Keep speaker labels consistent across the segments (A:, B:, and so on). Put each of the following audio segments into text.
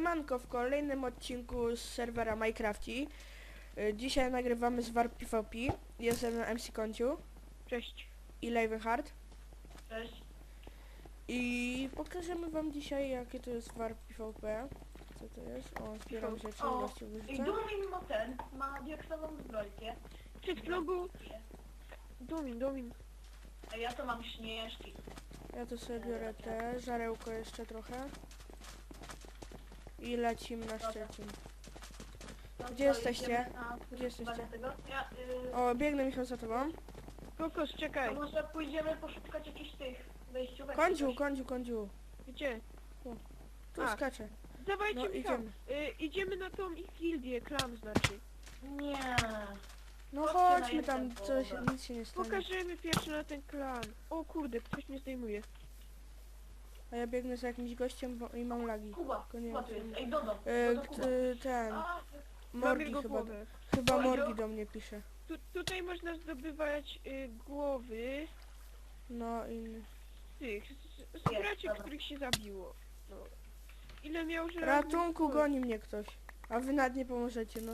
A: siemanko w kolejnym odcinku z serwera Minecrafti. Y, Dzisiaj nagrywamy z Warp PvP. Jest ze mną MC Konciu
B: Cześć.
A: i Levenhard.
B: Cześć.
A: I pokażemy wam dzisiaj jakie to jest Warp PvP. Co to jest? O, zbieram rzeczy,
B: O, I. Dumin ma ten, ma diaksową zbrojkę. Przed chwilą był... Dumin, Dumin. A ja to mam śnieżki.
A: Ja to sobie biorę te, żarełko jeszcze trochę. I lecimy na Szczecin. Gdzie jesteście? Gdzie jesteście?
B: Ja, y,
A: O, biegnę Michał za tobą.
C: Kokos, czekaj.
B: może pójdziemy poszukać jakichś tych wejściówek. coś.
A: końdziu, końdziu.
C: Gdzie?
A: Tu
C: A.
A: skaczę.
C: Dawajcie,
A: No,
C: Michał.
A: idziemy.
C: Y, idziemy na tą ich gildię, klan znaczy.
B: Nie.
A: No
B: Chodźcie na
A: chodźmy tam, coś,
B: połowę.
A: nic się nie stanie.
C: Pokażemy pierwszy na ten klan. O kurde, ktoś mnie zdejmuje.
A: A ja biegnę za jakimś gościem bo, i mam lagi.
B: Kuba,
A: Tylko nie
B: Kuba
A: wiem,
B: tu jest. Ej, Dodo.
A: E,
B: Dodo, Kuba.
A: e, ten,
B: A,
A: Morgi
C: go
A: chyba,
C: głowę.
A: chyba
B: Oj,
A: Morgi do mnie pisze.
C: Tu, tutaj można zdobywać y, głowy
A: No i...
C: tych, z, z
B: Jest,
C: graczy,
B: dobra.
C: których się zabiło. No. Ile miał żelaznych
A: Ratunku,
C: kul?
A: goni mnie ktoś. A wy nad nie pomożecie, no.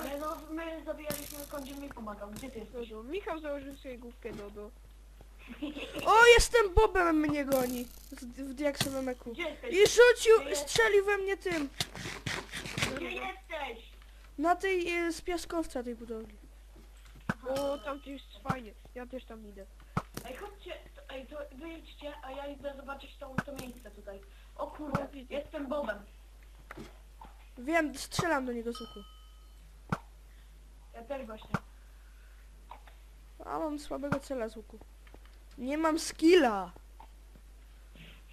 B: Ale no, my zabijaliśmy, kądzie mi pomagał. Gdzie ty jesteś?
C: Dodo. Michał założył sobie główkę Dodo.
A: O, jestem Bobem, mnie goni. Z, w diaksowym eku.
B: Gdzie jesteś?
A: I rzucił, strzelił we mnie tym.
B: Gdzie jesteś?
A: Na tej, e, z piaskowca tej budowli.
C: O, tam to jest fajnie. Ja też tam idę.
B: Ej, chodźcie, to, ej, to wyjdźcie, a ja idę zobaczyć to, to miejsce tutaj. O kurde, jestem Bobem.
A: Wiem, strzelam do niego z łuku.
B: Ja też właśnie.
A: A mam słabego cela z łuku. Nie mam skilla.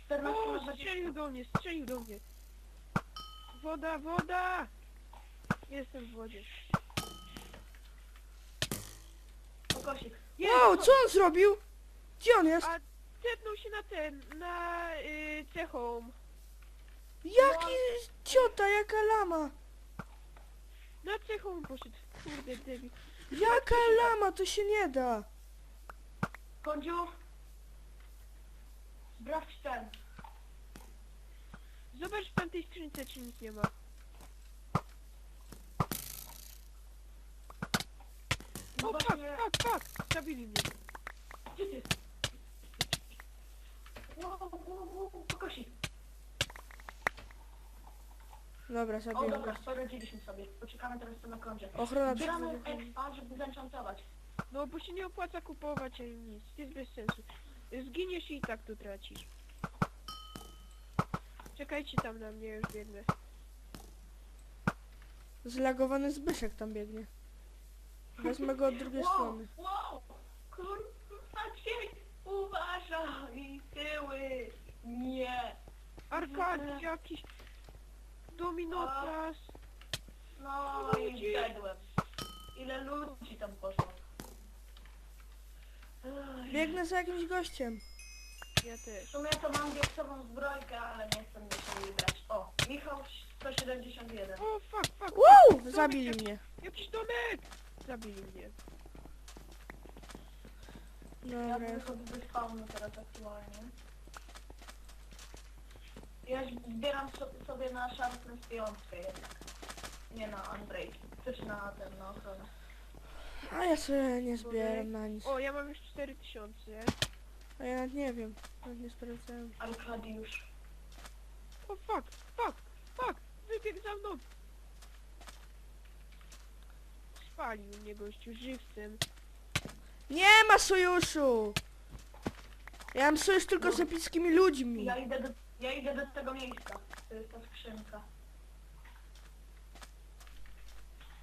B: 14 na
C: O,
B: 20.
C: strzelił do mnie, strzelił do mnie. Woda, woda! Jestem w wodzie.
B: Kokosik.
A: Wow, co on zrobił? Gdzie on jest?
C: A tepnął się na ten, na y, cechą.
A: Jaki ciota, jaka lama.
C: Na cechą poszedł. Kurde, debil.
A: Jaka lama, to się nie da.
B: Kądziu. Sprawdź ten.
C: Zobacz w tamtej skrzynce, czy nic nie ma.
B: No
C: O,
B: właśnie,
C: fuck, fuck! Zabili mnie.
B: gdzie ty? Wow, wow, wow, kokosik.
A: Dobra,
B: O
A: zabiję
B: dobra, poradziliśmy sobie. Poczekamy teraz tu na kącie.
A: Ochrona
B: Zbieramy
A: przed...
B: expa, żeby zenchantować.
C: No, bo się nie opłaca kupować ani nic. Jest bez sensu. Zginiesz i tak tu tracisz. Czekajcie tam na mnie, już biegnę.
A: Zlagowany Zbyszek tam biegnie. Wezmę go od drugiej strony.
B: wow, kurwa, cień, uważaj, tyły, nie.
C: Arkad jakiś... Dominotras.
B: No i
C: Ludzi.
B: zjadłem. Ile ludzi tam poszło.
A: Biegnę za jakimś gościem.
C: Ja
B: W
C: też.
B: sumie to mam diaksową zbrojkę, ale nie chcę mi się jej brać. O, Michał 171.
C: O, fuck, fuck.
A: Wow! Zabili mnie.
C: Jakiś domek! Zabili mnie.
B: Ja
A: Dobra,
B: wychodzę do spawnu teraz aktualnie. Ja zbieram so- sobie na szarpę z piątkę jednak. Nie na Andrzej. Też na ten, na ochronę.
A: A ja sobie nie zbieram na nic.
C: O, ja mam już 4000.
A: A ja nawet nie wiem. Nawet nie sprawdzałem.
B: Arkadiusz.
C: O, fuck, fuck, fuck! Wybiegł za mną! Spalił mnie gościu żywcem.
A: Nie ma sojuszu! Ja mam sojusz tylko z epickimi ludźmi.
B: Ja idę do, ja idę do tego miejsca. To jest ta skrzynka.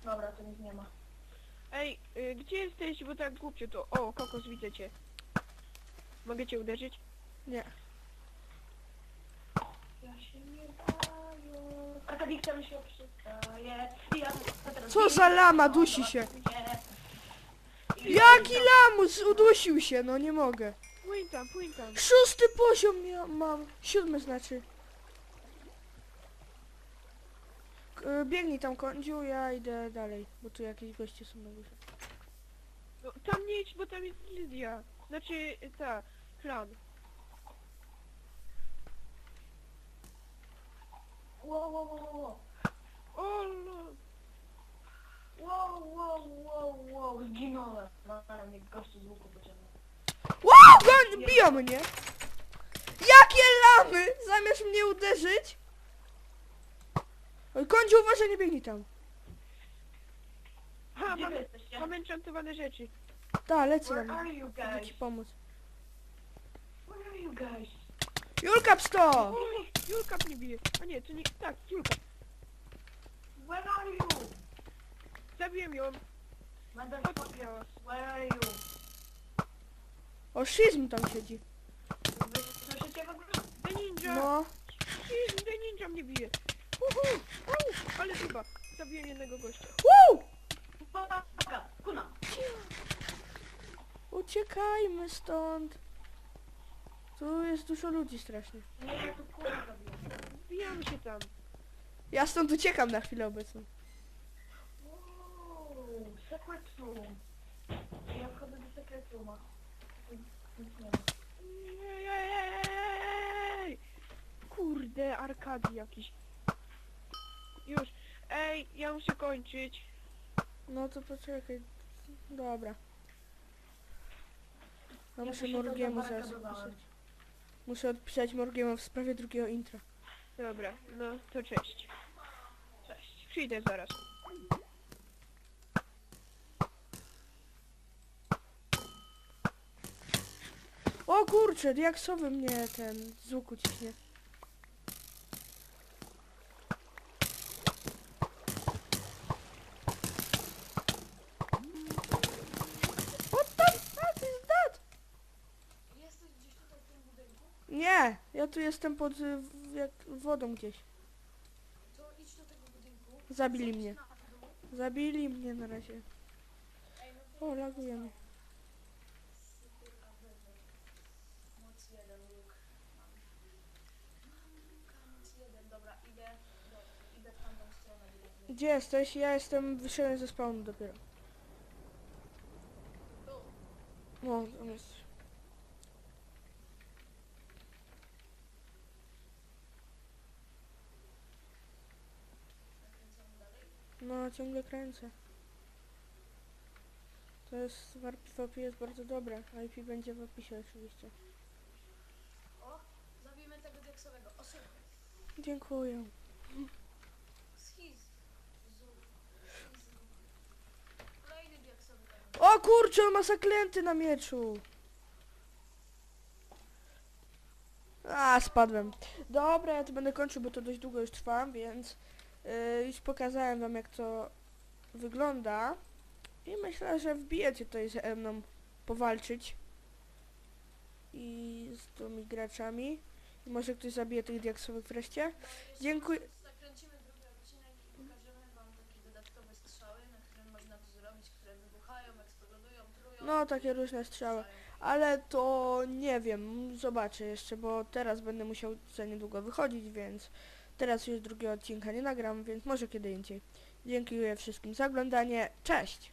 B: Dobra, to nic nie ma.
C: Ej, y, gdzie jesteś, bo tak głupio to... O, kokos, widzę cię. Mogę cię uderzyć?
A: Nie.
B: Ja się nie daję. Mi się przystaje. I ja teraz
A: Co za lama, dusi się.
B: Nie.
A: Jaki lamus! Udusił się, no nie mogę.
C: Płyń tam, płyń tam.
A: Szósty poziom ja mam. Siódmy znaczy. Biegnij tam kądziu, ja idę dalej, bo tu jakieś goście są na górze.
C: No, tam nie idź, bo tam jest gildia. Znaczy, ta, klan.
B: Wow, wow, wow, wow.
C: O, no.
B: Wow, wow, wow, wow, zginąłem. Ale mnie gościu z łuku pociągnął.
A: Wow, gon, biją mnie! Jakie lamy! Zamiast mnie uderzyć... Oj, kończy uważaj, nie biegnij tam.
C: Ha,
B: Gdzie wy
C: mamy,
B: jesteście?
C: mamy enchantowane rzeczy.
A: Da, lecę
B: Where
A: na
B: are you
A: Mogę
B: guys?
A: ci pomóc.
B: Where are you guys?
A: Julka, psto!
C: O, Julka mnie bije. A nie, to nie... Tak, Julka.
B: Where are you?
C: Zabiłem ją.
B: Motherfuckers, where are you?
A: O, szizm tam siedzi.
B: Wy słyszycie w ogóle?
C: The ninja.
A: No,
C: Jezu, The ninja mnie bije.
A: Uciekajmy stąd. Tu jest dużo ludzi strasznie.
B: Nie, ja tu.
C: Wbijamy się tam.
A: Ja stąd uciekam na chwilę obecną.
B: Wow, secret room. Ja wchodzę do secret rooma. Tu Nic nie ma.
C: Ej! Kurde, arkady jakiś. Już. Ej, ja muszę kończyć.
A: No to poczekaj. Dobra. Ja muszę Morgiemu zaraz odpisać. Muszę odpisać Morgiemu w sprawie drugiego intra.
C: Dobra, no to cześć. Cześć. Przyjdę zaraz.
A: O kurczę, diaksowy mnie ten z łuku ciśnie. What the fuck is that?
D: Jesteś gdzieś tutaj w tym budynku?
A: Nie, ja tu jestem pod y, w- jak wodą gdzieś.
D: To idź do tego budynku.
A: Zabili mnie. Zabili mnie na razie.
D: Ej, no
A: O, laguje mnie.
D: Moc jeden łuk. Mam. Mam łuka, moc jeden. Dobra, idę, do, idę w tamtą stronę. biegnę.
A: Gdzie jesteś? Ja jestem, wyszedłem ze spawnu dopiero.
D: Tu.
A: No, tam jest.
D: Nakręcamy dalej.
A: No, ciągle kręcę. To jest, warp PvP jest bardzo dobre. IP będzie w opisie oczywiście.
D: O, zabijmy tego diaksowego. Osyp.
A: Dziękuję.
D: Schiz. Kolejny diaksowy.
A: O kurczę, on ma zaklęty na mieczu. A, spadłem. Dobra, ja to będę kończył, bo to dość długo już trwa, więc już pokazałem wam jak to wygląda. I myślę, że wbijecie tutaj ze mną powalczyć. I z tymi graczami. I może ktoś zabije tych diaksowych wreszcie. Dziękuję.
D: Zakręcimy drugi odcinek i pokażemy wam takie dodatkowe strzały, na którym można to zrobić, które wybuchają, eksplodują, trują.
A: No, takie różne.
D: Strzały.
A: Ale to nie wiem, zobaczę jeszcze, bo teraz będę musiał za niedługo wychodzić, więc teraz już drugiego odcinka nie nagram, więc może kiedy indziej. Dziękuję wszystkim za oglądanie. Cześć!